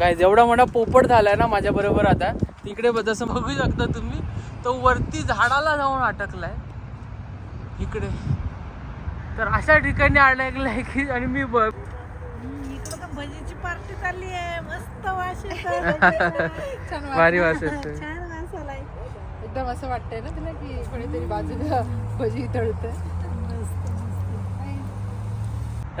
गाय एवढा मोठा पोपट झालाय ना माझ्या बरोबर आता. तिकडे ब- जसं बघू शकता तुम्ही तो वरती झाडाला जाऊन अटकलाय. इकडे. तर अशा ठिकाणी अडकलाय की आणि मी ब- इकडं तर भजीची पार्टी चालली आहे. मस्त वास भारी. वास. छान वास आलाय. एकदम असं वाटतंय ना तुला की कोणीतरी बाजूला भजी तळतंय. मस्त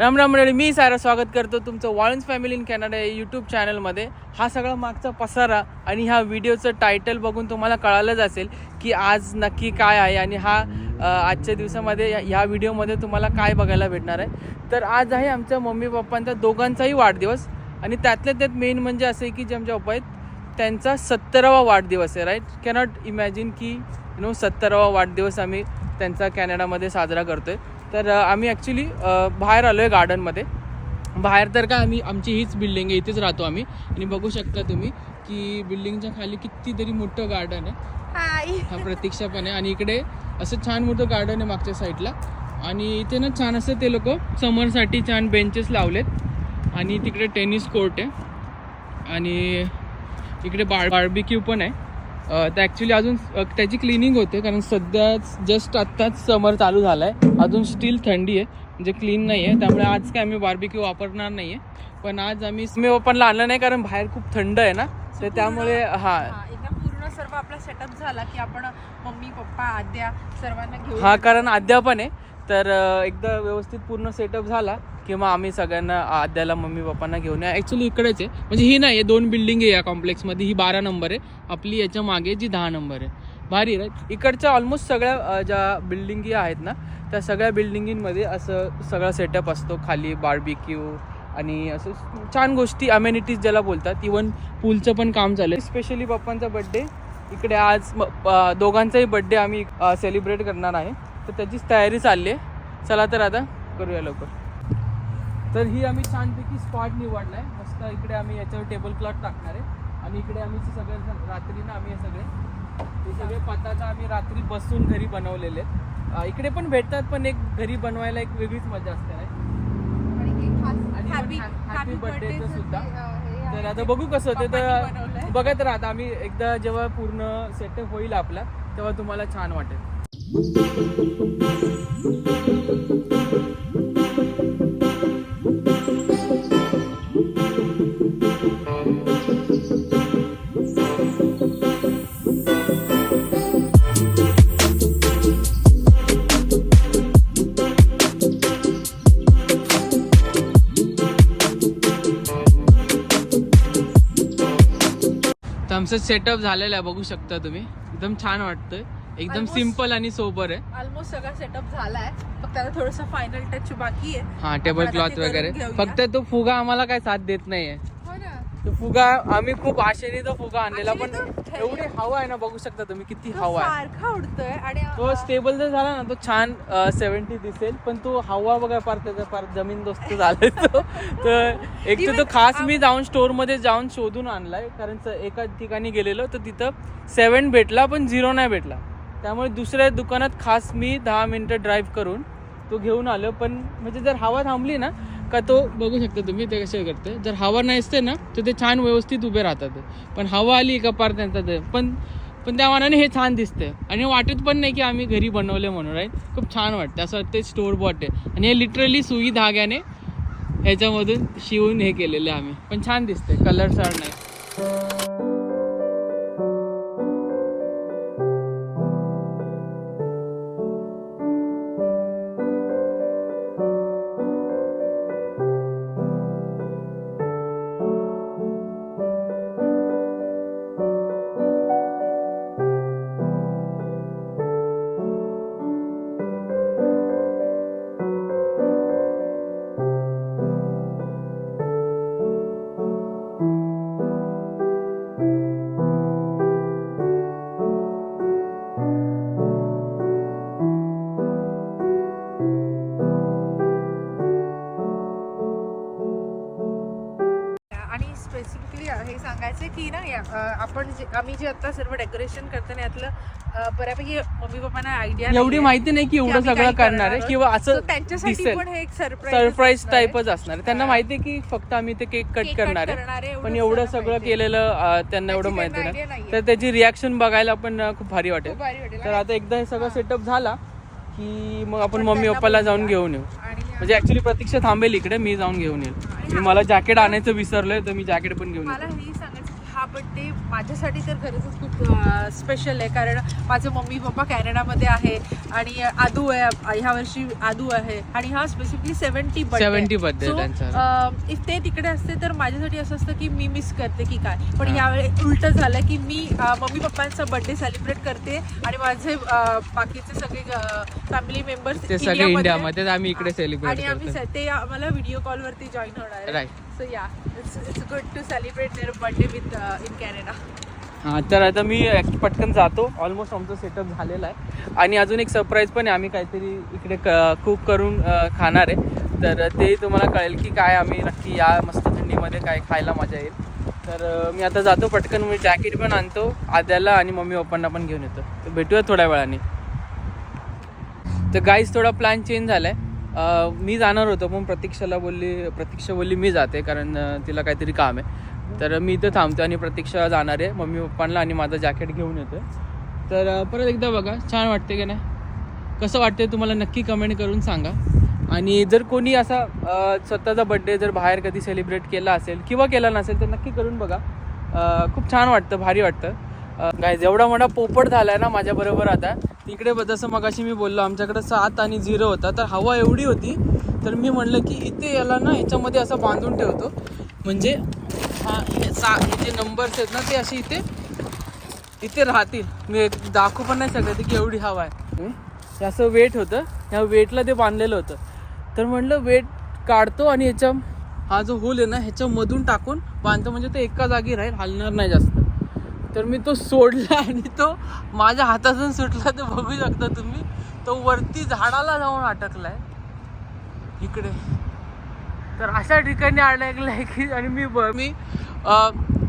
राम राम मंडळी मी सारा स्वागत करतो तुमचं वाळन्स फॅमिली इन कॅनडा या यूट्यूब चॅनलमध्ये हा सगळा मागचा पसारा आणि ह्या व्हिडिओचं टायटल बघून तुम्हाला कळालंच असेल की आज नक्की काय आहे आणि हा आजच्या दिवसामध्ये या- ह्या व्हिडिओमध्ये तुम्हाला काय बघायला भेटणार आहे. तर आज आहे आमच्या मम्मी पप्पांचा दोघांचाही वाढदिवस आणि त्यातल्या त्यात मेन म्हणजे असं आहे की जे आमच्या पप्पा आहेत त्यांचा सत्तरावा वाढदिवस आहे राईट कॅनॉट इमॅजिन की यु नो सत्तरावा वाढदिवस आम्ही त्यांचा कॅनडामध्ये साजरा करतो आहे तर आम्ही ॲक्च्युली बाहेर आलो आहे गार्डनमध्ये बाहेर तर काय आम्ही आमची हीच बिल्डिंग आहे इथेच राहतो आम्ही. आणि बघू शकता तुम्ही की बिल्डिंगच्या खाली कितीतरी मोठं गार्डन आहे. हा प्रतीक्षा पण आहे. आणि इकडे असं छान मोठं गार्डन आहे मागच्या साईडला आणि इथे ना छान असं ते लोक समरसाठी छान बेंचेस लावलेत. आणि तिकडे टेनिस कोर्ट आहे. आणि इकडे बार बार्बिक्यू पण आहे. तर ॲक्च्युली अजून त्याची क्लिनिंग होते कारण सध्या जस्ट आत्ताच समर चालू झाला आहे अजून स्टील थंडी आहे म्हणजे क्लीन नाही आहे त्यामुळे आज काय आम्ही बार्बिक्यू वापरणार नाही आहे पण आज आम्ही मी ओपनला आणलं नाही कारण बाहेर खूप थंड आहे ना. तर त्यामुळे हां. हा, एकदा पूर्ण सर्व आपला सेटअप झाला की आपण मम्मी पप्पा आद्या सर्वांना घेऊन हा कारण अद्यापन आहे. तर एकदा व्यवस्थित पूर्ण सेटअप झाला की मग आम्ही सगळ्यांना आद्याला मम्मी पप्पांना घेऊन या. ॲक्च्युली इकडेच आहे. म्हणजे ही नाही आहे दोन बिल्डिंग आहे या कॉम्प्लेक्समध्ये ही बारा नंबर आहे. आपली याच्या मागे जी दहा नंबर आहे. भारी राईट इकडच्या ऑलमोस्ट सगळ्या ज्या बिल्डिंगी आहेत ना त्या सगळ्या बिल्डिंगींमध्ये असं सगळा सेटअप असतो. खाली बार्बिक्यू आणि असं छान गोष्टी अमेनिटीज ज्याला बोलतात. इवन पूलचं पण काम चालू आहे. स्पेशली पप्पांचा बड्डे इकडे आज म- दोघांचाही बड्डे आम्ही सेलिब्रेट करणार आहे. तर त्याचीच तयारी चालली आहे. चला तर आता करूया लवकर. तर ही आम्ही छानपैकी स्पॉट निवडला आहे मस्त इकडे आम्ही याच्यावर टेबल क्लॉथ टाकणार आहे. आणि इकडे आम्ही सगळे रात्री ना आम्ही हे सगळे हे सगळे पताका आम्ही रात्री बसून घरी बनवलेले आहेत. इकडे पण भेटतात पण एक घरी बनवायला एक वेगळीच मजा असते आणि एक खास आणि happy- happy happy birthday birthday चं सुद्धा. तर आता बघू कसं होते तर. बघत राहता आम्ही एकदा जेव्हा पूर्ण सेटअप होईल आपला तेव्हा तुम्हाला छान वाटेल. आमचं सेटअप झालेलं आहे बघू शकता तुम्ही. एकदम छान वाटतं एकदम Almost- सिंपल आणि सोबर आहे. ऑलमोस्ट सगळा सेटअप झालाय. फक्त आता थोडस फायनल टच बाकी आहे. हा टेबल आपण आता क्लॉथ करून वगैरे. घेऊया. फक्त तो फुगा आम्हाला काय साथ देत नाहीये. हो ना. तो फुगा आम्ही खूप आशेने तो फुगा आणलेला पण Actually तो- एवढी हवा आहे ना बघू शकता तुम्ही किती तो हवा आहे. सारखा उडतोय आणि तो स्टेबल जर झाला ना तो छान सेव्हन्टी दिसेल पण तो हवा बघा फार त्याचा फार जमीन दोस्त झालाय तो. तर एक तर तो Even खास मी जाऊन स्टोरमध्ये जाऊन शोधून आणलाय कारण स- एका ठिकाणी गेलेलो तर तिथं सेवन भेटला पण झिरो नाही भेटला. त्यामुळे दुसऱ्या दुकानात खास मी दहा मिनटं ड्राईव्ह करून तो घेऊन आलो. पण म्हणजे जर हवा थांबली ना का तो बघू शकता तुम्ही ते कसे करते जर हवा नाही असते ना तर ते छान व्यवस्थित उभे राहतात. पण हवा आली का पार त्यांचा ते पण पण त्या मानाने हे छान दिसते आणि वाटत पण नाही की आम्ही घरी बनवले म्हणून राईट खूप छान वाटतं असं वाटते स्टोर बॉट आहे. आणि हे लिटरली सुई धाग्याने ह्याच्यामधून शिवून हे केलेले आम्ही. पण छान दिसते कलर सर नाही जे आम्ही जे आता सर्व डेकोरेशन करतो यातलं बऱ्यापैकी मम्मी पप्पांना आयडिया एवढी माहिती नाही की एवढं सगळं करणार आहे किंवा असं त्यांच्यासाठी पण हे एक सरप्राईज सरप्राईज टाईपच असणार आहे. त्यांना. माहिती आहे की फक्त आम्ही ते केक कट करणार आहे, पण एवढं सगळं. केलेलं त्यांना एवढं माहिती नाही. तर त्याची रिॲक्शन बघायला पण खूप भारी वाटेल. तर आता एकदा हे सगळं सेटअप झाला की मग आपण मम्मी पप्पाला जाऊन. घेऊन येऊ. म्हणजे ऍक्च्युली प्रतीक्षा थांबेल इकडे मी जाऊन घेऊन येईल. मी मला जॅकेट आणायचं विसरलोय तर मी जॅकेट पण घेऊन मला हा बड्डे माझ्यासाठी तर खरंच खूप स्पेशल आहे कारण माझे मम्मी पप्पा कॅनडामध्ये आहे आणि आदू आहे ह्या वर्षी आदू आहे आणि हा स्पेसिफिकली सेव्हन्टी 70 birthday आहे त्यांचा. इफ ते तिकडे असते तर माझ्यासाठी असं असतं की मी मिस करते की काय पण. यावेळी उलट झालं की मी मम्मी पप्पांचा बर्थडे सेलिब्रेट करते आणि माझे बाकीचे सगळे फॅमिली मेंबर्स ते सगळे इंडियामध्ये आम्ही इकडे सेलिब्रेट आणि आम्ही ते आम्हाला व्हिडिओ कॉल वरती जॉईन होणार आहे. So yeah it's it's good to celebrate their birthday with in Canada हां तर आता मी पटकन जातो. ऑलमोस्ट आमचं सेटअप झालेलं आहे. आणि अजून एक सरप्राईज पण आहे. आम्ही काहीतरी इकडे क कुक करून खाणार आहे. तर ते तुम्हाला कळेल की काय आम्ही नक्की या मस्त थंडीमध्ये काय खायला मजा येईल. तर मी आता जातो. पटकन मी जॅकेट पण आणतो. आद्याला आणि मम्मी पप्पांना पण घेऊन येतो. तर भेटूया थोड्या वेळाने. तर गाईज थोडा प्लॅन चेंज झाला आहे मी जाणार होतो पण प्रतीक्षाला बोलली प्रतीक्षा बोलली मी जाते कारण तिला काहीतरी काम आहे. तर मी इथं थांबतो आणि प्रतीक्षा जाणार आहे. मम्मी पप्पांना आणि माझं जॅकेट घेऊन येतो तर परत एकदा बघा छान वाटते की नाही? कसं वाटते तुम्हाला नक्की कमेंट करून सांगा. आणि जर कोणी असा स्वतःचा बड्डे जर बाहेर कधी सेलिब्रेट केला असेल किंवा केला नसेल तर नक्की करून बघा. खूप छान वाटतं भारी वाटतं. काय जेवढा मोठा पोपट झाला आहे ना माझ्याबरोबर आता. तिकडे जसं जसं मगाशी मी बोललो आमच्याकडे सात आणि झिरो होता. तर हवा एवढी होती तर मी म्हणलं की इथे याला ना याच्यामध्ये असं बांधून ठेवतो. म्हणजे हा हे सा हे जे नंबर्स आहेत ना ते असे इथे इथे राहतील. मी दाखवू पण नाही शकत की एवढी हवा आहे. असं वेट होतं. ह्या वेटला ते बांधलेलं होतं. तर म्हणलं वेट काढतो आणि याच्या हा जो होल आहे ना ह्याच्यामधून टाकून बांधतो. म्हणजे तो एका जागी राहील हलणार नाही जास्त. तर मी तो सोडला आणि तो माझ्या हातातून सुटला ते बघू शकता तुम्ही. तो वरती झाडाला जाऊन अटकलाय. इकडे. तर अशा ठिकाणी अडकलाय की आणि मी ब- मी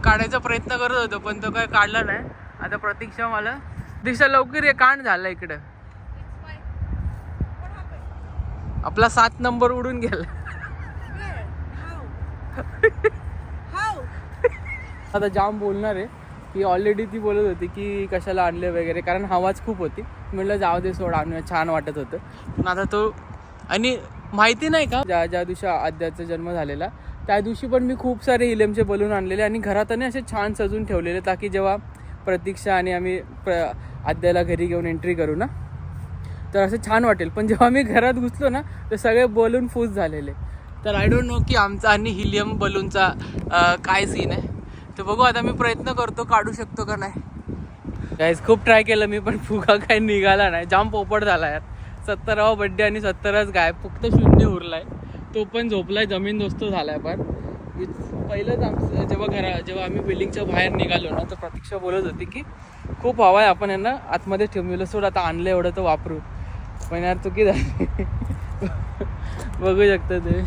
काढायचा प्रयत्न करत होतो पण तो काय काढला नाही. आता प्रतीक्षा मला प्रतीक्षा लवकर ये कांड झाला इकडं. आपला सात नंबर उडून गेला. आता जाम बोलणार आहे. की ऑलरेडी ती बोलत होती की कशाला आणले वगैरे कारण हवाच खूप होती. म्हटलं जाऊ दे सोड आणूया छान वाटत होतं. पण आता तो आणि माहिती नाही का ज्या ज्या दिवशी आद्याचा जन्म झालेला त्या दिवशी पण मी खूप सारे हिलेमचे बलून आणलेले आणि घरात आणि असे छान सजून ठेवलेले ताकी जेव्हा प्रतीक्षा आणि आम्ही प्र आद्याला घरी घेऊन एंट्री करू ना तर असं छान वाटेल. पण जेव्हा मी घरात घुसलो ना तर सगळे बलून फूस झालेले. तर आय डोंट नो की आमचा आणि हिलियम बलूनचा काय सीन आहे. तर बघू आता मी प्रयत्न करतो काढू शकतो का नाही. गाईज खूप ट्राय केलं मी पण फुगा काय निघाला नाही. जाम पोपट झाला यार. सत्तरावा बड्डे आणि सत्तरच गाय फक्त शून्य उरलाय. तो पण झोपलाय जमीन दोस्त झालाय पण. पहिलंच आमचं जेव्हा घरा जेव्हा आम्ही बिल्डिंगच्या बाहेर निघालो ना तर प्रतीक्षा बोलत होती की खूप हवा आहे आपण यांना आतमध्ये ठेवलेलं सोड आता आणलं एवढं तर वापरू. पण यार चुकी झाली. बघू शकता ते.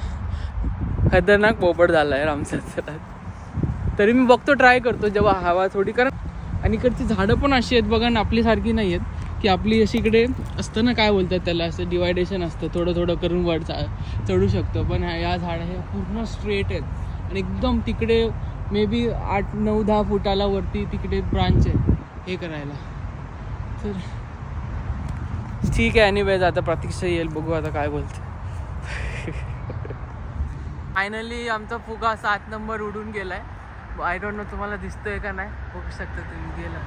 खतरनाक पोपट झाला आहे आमचा. तरी मी बघतो ट्राय करतो जेव्हा हवा थोडी कारण आणि इकडची झाडं पण अशी आहेत बघा ना आपलीसारखी नाही आहेत की आपली अशी इकडे असतं ना काय बोलतात त्याला असं डिवायडेशन असतं थोडं थोडं करून वर चा चढू शकतो. पण ह्या- या झाडं हे पूर्ण स्ट्रेट आहेत. आणि एकदम तिकडे मे बी आठ नऊ दहा फुटाला वरती तिकडे ब्रांच आहे हे करायला. तर ठीक आहे एनिवेज आता प्रतीक्षा येईल बघू आता काय बोलते. फायनली आमचा फुगा सात नंबर उडून गेलाय. आय डोंट नो तुम्हाला दिसतोय का नाही. बघू शकता तुम्ही गेला.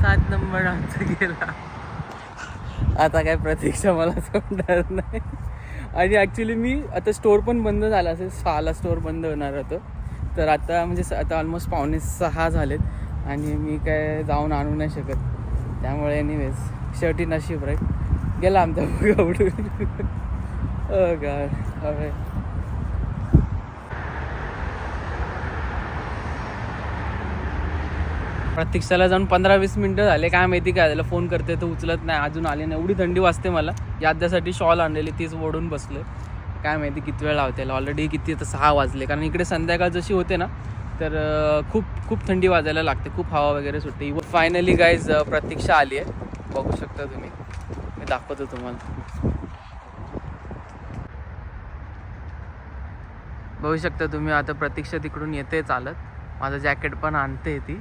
सात नंबर आमचा गेला. आता काय प्रतीक्षा मला समजणार नाही. आणि ॲक्च्युली मी आता स्टोर पण बंद झाला असेल सहाला स्टोर बंद होणार होतं. तर आता म्हणजे आता ऑलमोस्ट पावणे सहा झालेत. आणि मी काय जाऊन आणू नाही शकत. त्यामुळे एनिवेज शेवटी नशीब राईट गेला आमचा फुगा उडून Oh प्रतीक्षाला जाऊन पंधरा वीस मिनटं झाले काय माहिती काय झालं फोन करते तर उचलत नाही अजून आले नाही. एवढी थंडी वाजते मला. याद्यासाठी शॉल आणलेली तीच ओढून बसले काय माहिती किती वेळ लावते ऑलरेडी किती आता सहा वाजले. कारण इकडे संध्याकाळ जशी होते ना तर खूप खूप थंडी वाजायला लागते. खूप हवा वगैरे सुटते. फायनली गाईज प्रतीक्षा आली आहे. बघू शकता तुम्ही. मी दाखवतो तुम्हाला. बघू शकता तुम्ही आता प्रतीक्षा तिकडून येते चालत. माझं जॅकेट पण आणते ती.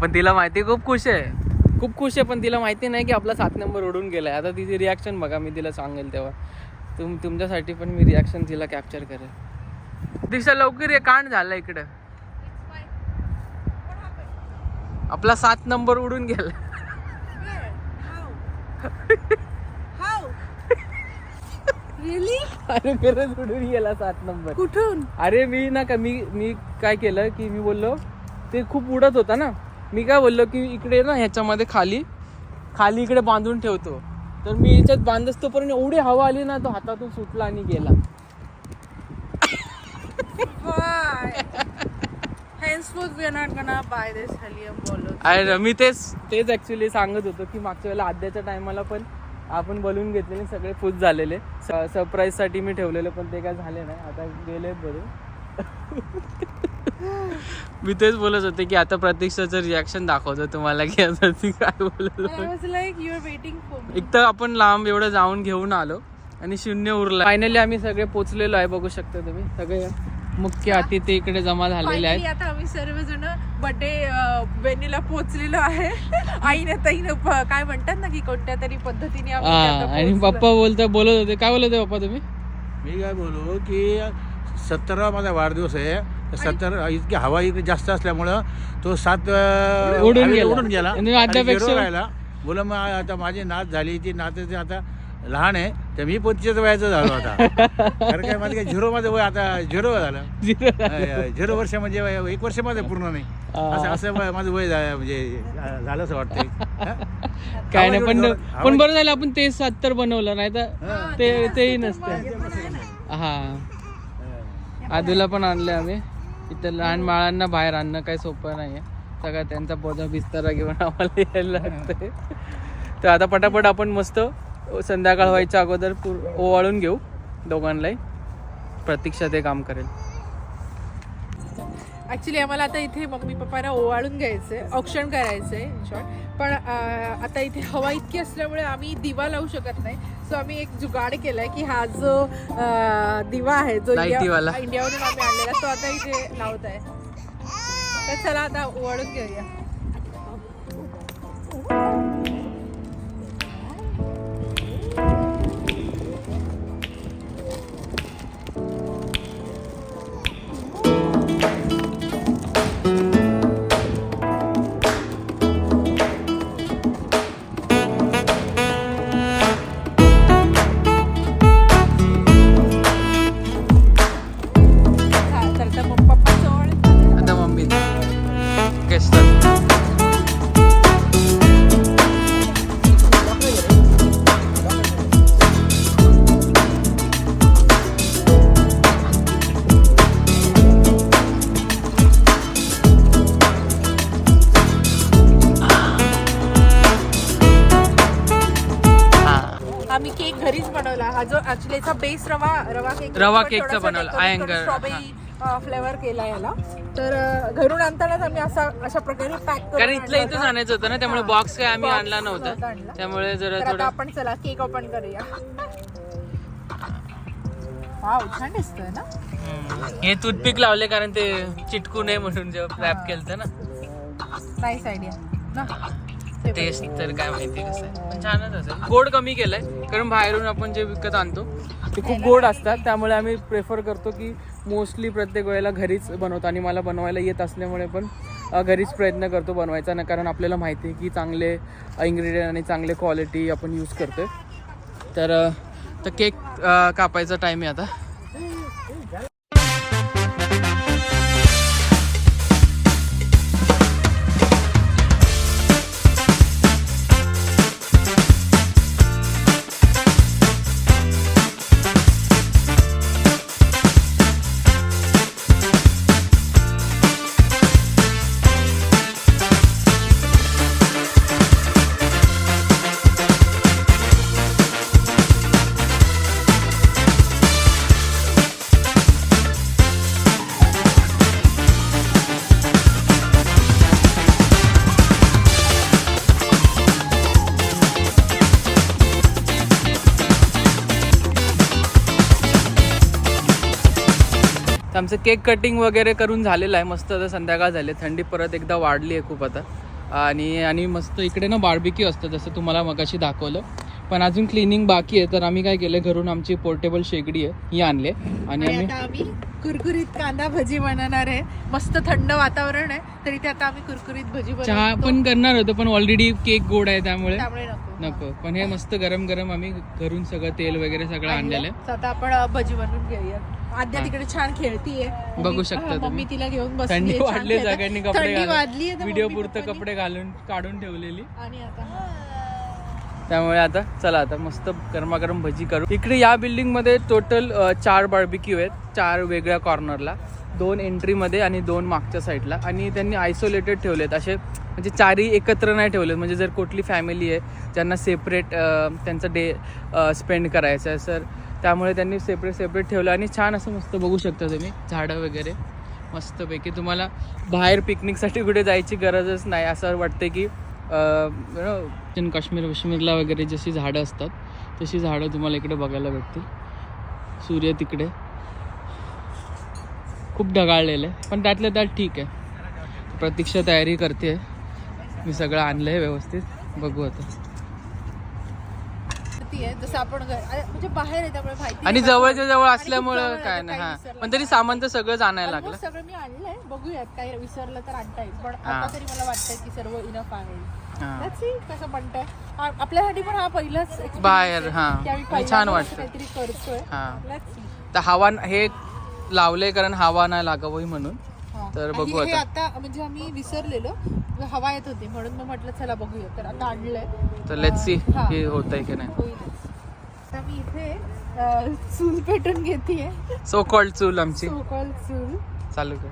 पण तिला माहिती खूप खुश आहे. खूप खुश आहे पण तिला माहिती नाही की आपला सात नंबर उडून गेलाय. आता तिची रिॲक्शन बघा मी तिला सांगेल तेव्हा. तुम तुमच्यासाठी पण मी रिॲक्शन तिला कॅप्चर करेल. दिशा लवकर ये कांड झाला इकडं. आपला सात नंबर उडून गेला. अरे खरंच उडून गेला सात नंबर. कुठून? अरे मी ना का मी मी काय केलं की मी बोललो ते खूप उडत होता ना. मी काय बोललो की इकडे ना ह्याच्यामध्ये खाली खाली इकडे बांधून ठेवतो. तर मी याच्यात बांधच तोपर्यंत एवढी हवा आली ना तो हातातून सुटला आणि गेला. अरे मी तेच तेच ऍक्च्युली सांगत होतो की मागच्या वेळेला आद्याच्या टायमाला पण आपण बलून घेतलेले सगळे खुश झालेले. सरप्राईजसाठी मी ठेवलेले पण ते काय झाले नाही. आता गेले बरे. मी तेच बोलत होते की आता प्रतीक्षाचं रिॲक्शन दाखवतो तुम्हाला की आता ती काय बोलत एक तर आपण लांब एवढं जाऊन घेऊन आलो आणि शून्य उरला. फायनली आम्ही सगळे पोचलेलो आहे बघू शकता तुम्ही. सगळे मुख्य अतिथी इकडे जमा झालेले आहेत. आता आम्ही सर्वजण बर्थडे वेन्यूला पोहोचलेलो आहे. आईने ताईने काय म्हणतात ना की कोणत्या तरी पद्धतीने आम्ही आता आणि. पप्पा बोलता बोलत होते. काय बोलत होते पप्पा तुम्ही? मी काय बोलू की सत्तरा माझा वाढदिवस आहे. सत्तर इतकी हवा इकडे जास्त असल्यामुळं तो सात उडून गेला. उडून गेला. आणि राहिला. बोला मग आता माझी नात झाली ती नात आता लहान आहे तर मी पंचवीस वयाचं झालो आता. कारण काय माझं काय झिरो माझं वय आता झिरो झालं. अं, झिरो वर्ष म्हणजे वय- एक वर्ष माझं पूर्ण नाही. असं असं वय- माझं वय झा- म्हणजे झालं असं वाटतंय. हा? काय नाही पण पण बरं झालं आपण ते सत्तर बनवलं नाही तर. ते तेही नसतं. हा. आदूला पण आणले आम्ही. इथं लहान बाळांना बाहेर आणणं काही सोपं नाही सगळं त्यांचा बोजा बिस्तारा घेऊन आम्हाला यायला लागतंय. तर आता पटापट आपण मस्त संध्याकाळ व्हायच्या अगोदर पूर- ओवाळून घेऊ दोघांनाही प्रतीक्षा ते काम करेल. ऍक्च्युली आम्हाला आता इथे मम्मी पप्पांना ओवाळून घ्यायचंय औक्षण करायचंय इन शॉर्ट पण आता इथे हवा इतकी असल्यामुळे आम्ही दिवा लावू शकत नाही. सो आम्ही एक जुगाड केलाय की हा जो दिवा आहे जो. इंडियावरून आम्ही आणलेला तो आता इथे लावत आहे तर चला आता ओवाळून घेऊया. केक रवा केकचा बनवला. स्ट्रॉबेरी फ्लेवर केला याला. तर घरून आणतानाच आम्ही असा अशा प्रकारे पॅक कारण इथलं इथंच आणायचं होतं ना त्यामुळे बॉक्स काय आम्ही आणला नव्हता त्यामुळे जरा थोडं आपण चला केक ओपन करूया. वाव छान दिसतोय ना? हे टूथपिक लावले कारण ते चिटकू नये म्हणून जेव्हा रॅप केलं ना. नाईस आयडिया ना? टेस्ट तर काय माहिती कसं आहे. छानच असेल. गोड कमी केलंय कारण बाहेरून आपण जे विकत आणतो ते खूप गोड असतात त्यामुळे आम्ही प्रेफर करतो की मोस्टली प्रत्येक वेळेला घरीच बनवतो आणि मला बनवायला येत असल्यामुळे पण घरीच प्रयत्न करतो बनवायचा. ना कारण आपल्याला माहिती आहे की चांगले इंग्रेडियंट आणि चांगले क्वालिटी आपण यूज करतोय. तर तर केक कापायचा टाईम आहे आता. तर आमचं केक कटिंग वगैरे करून झालेलं आहे. मस्त आता संध्याकाळ झाले. थंडी परत एकदा वाढली आहे खूप आता. आणि आणि मस्त इकडे ना बार्बिक्यू असतं जसं तुम्हाला मगाशी दाखवलं. पण अजून क्लिनिंग बाकी आहे तर आम्ही काय केलं घरून आमची पोर्टेबल शेगडी आहे ही आणली. आणि आम्ही कुरकुरीत कांदा भजी बनवणार आहे. मस्त थंड वातावरण आहे तर इथे आता आम्ही कुरकुरीत भजी चहा पण करणार होतो पण ऑलरेडी केक गोड आहे त्यामुळे. त्यामुळे नको. पण हे मस्त गरम गरम आम्ही घरून सगळं तेल वगैरे सगळं आणलेलं आहे. तर आता आपण भजी बनवून घेऊया. आद्या. तिकडे छान खेळतीये. बघू शकता तुम्ही. मम्मी तिला घेऊन बसली थंडी वाढली सगळ्यांनी कपडे थंडी घालून. वाढली व्हिडिओ पुरतं कपडे घालून काढून ठेवलेली. आणि आता? त्यामुळे आता चला आता मस्त गरमागरम भजी करू. इकडे या बिल्डिंगमध्ये टोटल चार बार्बिक्यू आहेत. चार वेगळ्या कॉर्नरला दोन एंट्रीमध्ये आणि दोन मागच्या साईडला आणि त्यांनी आयसोलेटेड ठेवलेत. असे म्हणजे चारही एकत्र नाही ठेवलेत. म्हणजे जर कुठली फॅमिली आहे ज्यांना सेपरेट त्यांचं डे स्पेंड करायचं आहे सर त्यामुळे त्यांनी सेपरेट सेपरेट ठेवलं. आणि छान असं मस्त बघू शकता तुम्ही. झाडं वगैरे मस्तपैकी. तुम्हाला बाहेर पिकनिकसाठी कुठे जायची गरजच नाही. असं वाटतं की काश्मीर वश्मीरला वगैरे जशी झाडं असतात तशी झाडं तुम्हाला इकडे बघायला भेटतील. सूर्य तिकडे. खूप ढगाळलेलं आहे. पण त्यातल्या त्यात ठीक आहे. प्रतीक्षा तयारी करते. मी सगळं आणलं आहे व्यवस्थित. बघू आता. जसं आपण म्हणजे बाहेर आहे त्यामुळे माहिती आणि. जवळच्या जवळ असल्यामुळं काय नाही. हा. पण तरी. सामान तर सगळंच आणायला लागलं. सगळं मी आणलंय. बघूयात काही विसरलं तर आणता येईल. पण. आता तरी मला वाटतंय की सर्व इनफ आहे. कसं म्हणताय आपल्यासाठी पण हा पहिलाच बाहेर, हा. छान वाटतं. काहीतरी करतोय. हा. Let's see. तर हवा हे लावले कारण हवा नाही लागावी म्हणून. हा. तर आणि बघू हे आता. आता म्हणजे आम्ही विसरलेलो. हवा येत होती म्हणून मग म्हटलं चला बघूया. तर आता आणलंय. तर लेट्स सी हा. की होत आहे की नाही. होईलच. आता मी इथे अं, चूल पेटून घेतेय. सो कॉल्ड चूल आमची. सोकॉल चूल. चालू कर.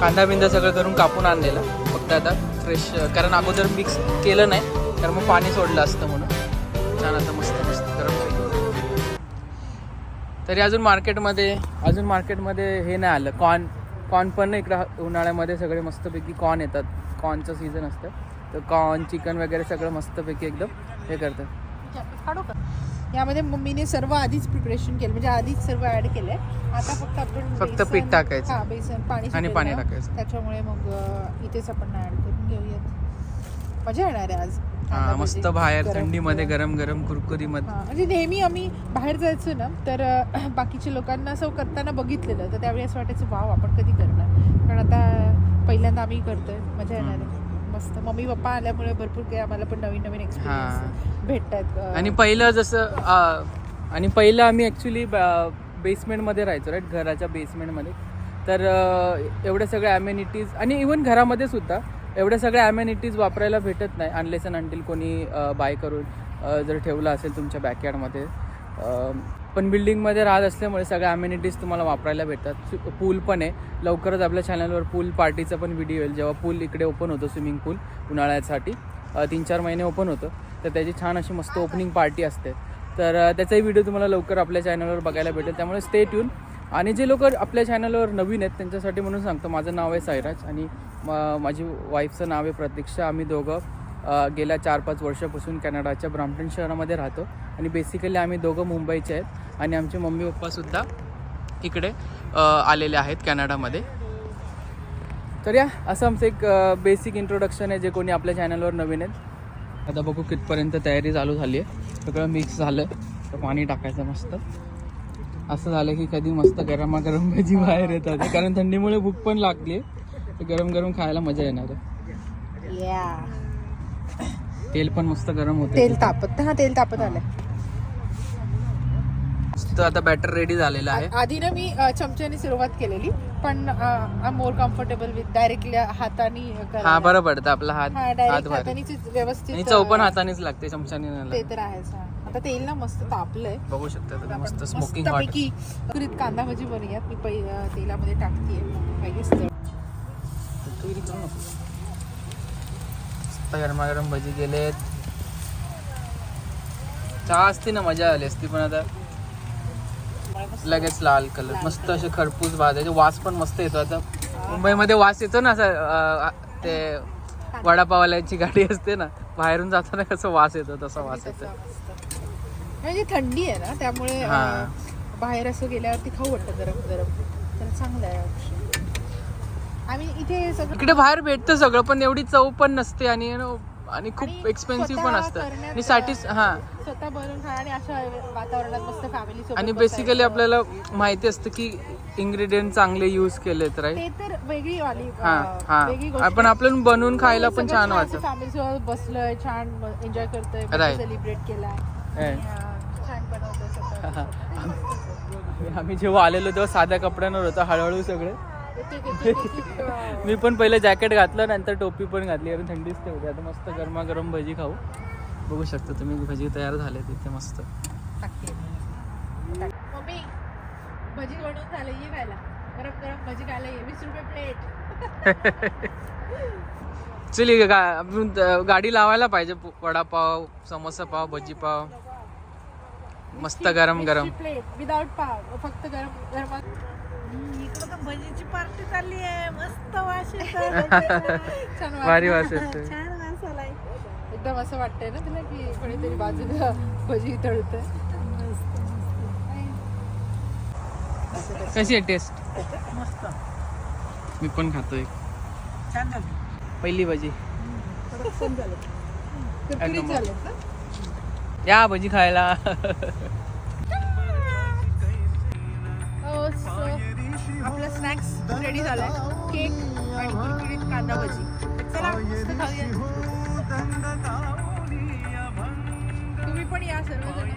कांदा बिंदा सगळं करून कापून आणलेला. फक्त आता फ्रेश कारण अगोदर मिक्स केलं नाही कारण मग पाणी सोडलं असतं म्हणून. छान आता मस्त मस्त. तरी अजून मार्केटमध्ये अजून मार्केटमध्ये हे नाही आलं. कॉर्न कॉर्न पण इकडं उन्हाळ्यामध्ये सगळे मस्तपैकी कॉर्न येतात. कॉर्नचं सीझन असतं. तर कॉर्न चिकन वगैरे सगळं मस्तपैकी एकदम हे करतात. यामध्ये मम्मीने सर्व आधीच प्रिपरेशन केलं. म्हणजे आधीच सर्व ऍड केलंय. आता फक्त आपण फक्त पीठ टाकायचं. हा बेसन पाणी आणि पाणी टाकायचं. त्याच्यामुळे मग इथेच आपण ऍड करून घेऊयात. मजा येणार आहे आज. हा मस्त बाहेर थंडीमध्ये गरम. गरम गरम कुरकुरीमध्ये. हा, म्हणजे नेहमी आम्ही बाहेर जायचो ना तर बाकीच्या लोकांना असं करताना बघितलेलं तर त्यावेळी असं वाटायचं वाव आपण कधी करणार? पण आता पहिल्यांदा आम्ही करतोय मजा येणार आहे. मस्त. मम्मी पप्पा आल्यामुळे भरपूर काही आम्हाला पण नवीन नवीन एक्सपिरियन्स भेटतात आणि पहिलं जसं आणि पहिलं आम्ही ॲक्च्युली बेसमेंटमध्ये राहायचो राईट घराच्या बेसमेंटमध्ये तर अं, एवढ्या सगळ्या ॲम्युनिटीज आणि इवन घरामध्ये सुद्धा एवढ्या सगळ्या ॲम्युनिटीज वापरायला भेटत नाही अनलेस अँड अंटील कोणी बाय करून जर ठेवलं असेल तुमच्या बॅकयार्डमध्ये पण बिल्डिंगमध्ये राहत असल्यामुळे सगळ्या ॲम्युनिटीज तुम्हाला वापरायला भेटतात. पूल पण आहे. लवकरच आपल्या चॅनलवर पूल पार्टीचा पण व्हिडिओ येईल. जेव्हा पूल इकडे ओपन होतो स्विमिंग पूल उन्हाळ्यासाठी तीन चार महिने ओपन होतं तर त्याची छान अशी मस्त ओपनिंग पार्टी असते. तर त्याचाही व्हिडिओ तुम्हाला लवकर आपल्या चॅनलवर बघायला भेटेल. त्यामुळे स्टे ट्यून आणि जे लोक आपल्या चॅनलवर नवीन आहेत त्यांच्यासाठी म्हणून सांगतो माझं नाव आहे सायराज आणि म- माझी वाईफचं नाव आहे प्रतीक्षा. आम्ही दोघं गेल्या चार पाच वर्षापासून कॅनडाच्या ब्राम्पटन शहरामध्ये राहतो आणि बेसिकली आम्ही दोघं मुंबईचे आहेत आणि आमचे मम्मी पप्पासुद्धा इकडे आलेले आहेत कॅनडामध्ये. तर या असं आमचं एक बेसिक इंट्रोडक्शन आहे जे कोणी आपल्या चॅनलवर नवीन आहेत. आता बघू कितपर्यंत तयारी चालू झाली आहे. सगळं मिक्स झालं. तर पाणी टाकायचं मस्त. असं झालं की कधी मस्त गरमागरम भजी बाहेर येतात कारण थंडीमुळे भूक पण लागली तर गरम गरम खायला मजा येणार आहे. तेल पण मस्त गरम होते तेल तापत हा तेल तापत आलंय मस्त आता बॅटर रेडी झालेलं आहे आधी ना मी चमच्याने सुरुवात केलेली पण I more comfortable with directly हाताने. हा बरं पडतं आपला हात हा हात डायरेक्ट भारी हातानेच आणि व्यवस्थित चव पण हातानेच लागते चमच्याने ते. तर आहेच. आता तेल ना मस्त तापलंय. बघू शकता तुम्ही मस्त स्मोकिंग कुरीत कांदा भजी बनवूयात. मी पै तेलामध्ये टाकतेय. पहिलेच तळ. तू इथे करू नको. मस्त गरमागरम भजी गेलेत चहा असती ना मजा आली असती पण आता. लगेच लाल कलर मस्त असे खरपूस भाजायचे वास पण मस्त येतो आता. मुंबईमध्ये वास येतो ना असं ते वडापावाल्याची गाडी असते ना बाहेरून जाताना कसं वास येतो तसा वास येतो. म्हणजे थंडी आहे ना त्यामुळे हा. अं, बाहेर असं गेल्यावरती खाऊ वाटतं गरम गरम तर चांगलं आहे option. आम्ही इथे सगळं इकडे बाहेर भेटतं सगळं पण एवढी चव पण नसते आणि you know, आणि आणि खूप एक्सपेन्सिव्ह पण स्वतः असतं करण्यात, आणि साठीच हा स्वतः बनवून खा आणि अशा वातावरणात मस्त फॅमिली सोबत आणि. बेसिकली आपल्याला माहिती असतं की इन्ग्रेडियंट चांगले यूज केले तर ते तर वेगळी वाली अं, हा वेगळी गोष्ट आपण बनवून खायला पण छान वाटतं फॅमिली सोबत बसलोय छान एन्जॉय करतोय Right. सेलिब्रेट केलाय. आणि, अं. आम्ही जेव्हा आलेलो तेव्हा साध्या कपड्यांवर होतं हळूहळू सगळे. मी पण पहिलं जॅकेट घातलं नंतर टोपी पण घातली कारण थंडीच ते होती आता मस्त गरमागरम भजी खाऊ. बघू शकता तुम्ही भजी तयार झाले तिथे मस्त. मम्मी भजी बनवून झाले ये खायला. गरम गरम भजी खायला ये. वीस रुपये प्लेट. चली गा गाडी लावायला पाहिजे वडापाव समोसा पाव भजी पाव. मस्त गरम गरम. प्लेट विदाउट पाव फक्त गरम गरम इकडं तर भजीची पार्टी चालली आहे. मस्त वास छान. भारी वास येतोय. छान वास आलाय. एकदम असं वाटतंय ना तुला की कोणीतरी बाजूला भजी तळतंय? कशी आहे टेस्ट मस्त. मी पण खातोय. छान झालं. पहिली भजी. कुरकुरीत. झालेत ना? या भजी खायला. हो, आपलं स्नॅक्स रेडी झालाय. केक आणि कुरकुरीत कांदा भजी. चला तुम्ही पण या सर्वजण.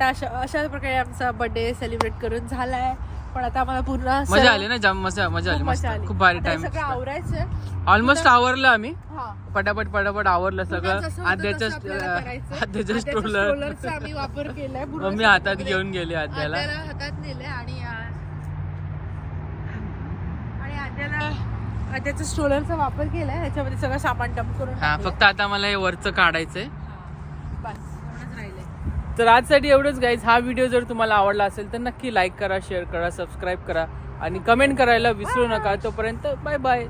आता अशा अशा प्रकारे आमचा बर्थडे सेलिब्रेट करून झालाय. पण आता आम्हाला पूर्ण मजा आली ना जाम मजा मजा आली खूप मस्त. भारी टाइम सगळं आवरायचं. ऑलमोस्ट आवरलं आम्ही. हा. पटापट पटापट आवरलं पुन्हा सगळं. होतं आद्याच्या तसं आपल्याला करायचं. आद्याच्या आद्याच्या स्ट्रोलर आम्ही वापर केलाय. मम्मी हातात. घेऊन गेली आद्याला. आद्याला हातात नेले आणि आणि आद्याला आद्याच्या स्ट्रोलरचा वापर केलाय. त्याच्यामध्ये सगळं सामान डंप करून हा टाकलंय. फक्त आता मला हे वरचं काढायचंय. तर आजसाठी एवढंच गाईज हा व्हिडिओ जर तुम्हाला आवडला असेल तर नक्की लाईक करा शेअर करा सबस्क्राईब करा आणि कमेंट करायला विसरू नका. तोपर्यंत बाय बाय